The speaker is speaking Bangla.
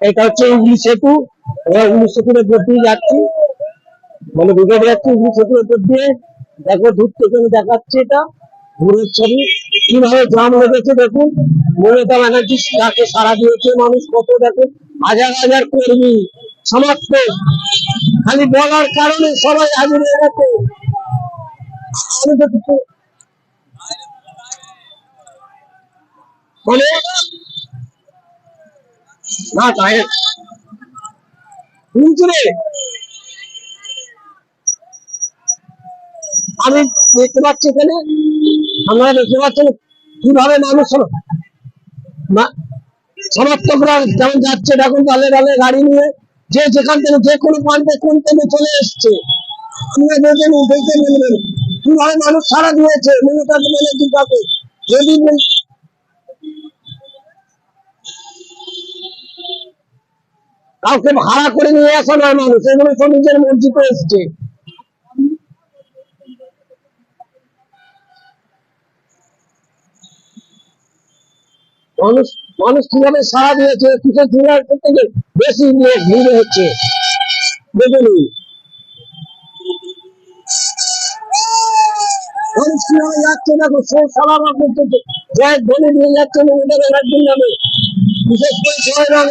এটা হচ্ছে হুগলি সেতু। আমরা হুগলি সেতুর উপর দিয়ে যাচ্ছি। মানে ব্রিগেড যাচ্ছি হুগলি সেতুর উপর দিয়ে। দেখো দূর থেকে আমি দেখাচ্ছি এটা। ভোরের ছবি। কীভাবে জাম লেগেছে দেখুন মমতা ব্যানার্জি তাকে সারা দিয়েছে মানুষ কত দেখুন হাজার হাজার কর্মী সমর্থক খালি বলার কারণে সবাই হাজির হয়ে গেছে। মানে না তাই শুনছি রে? আমি দেখতে পাচ্ছি এখানে আমরা দেখতে পাচ্ছেন কীভাবে মানুষ সমর্থকরা যেমন যাচ্ছে, দেখুন ডালে ডালে গাড়ি নিয়ে, যে যেখান থেকে যে কোনো প্রান্তে কোন থেকে চলে এসছে। আমরা দেখে নিন। দেখে নেবেন কীভাবে মানুষ সারা দিয়েছে, মমতা ব্যানার্জির কাছে যদি কাউকে ভাড়া করে নিয়ে আসা নয় মানুষ, এগুলো সব নিজের মসজিদে এসছে। মানুষ মানুষ কীভাবে সারা দিয়েছে, কিসের জেলার থেকে বেশি ভিড় হচ্ছে? দেখে নিন কীভাবে যাচ্ছে বিশেষ করে জয়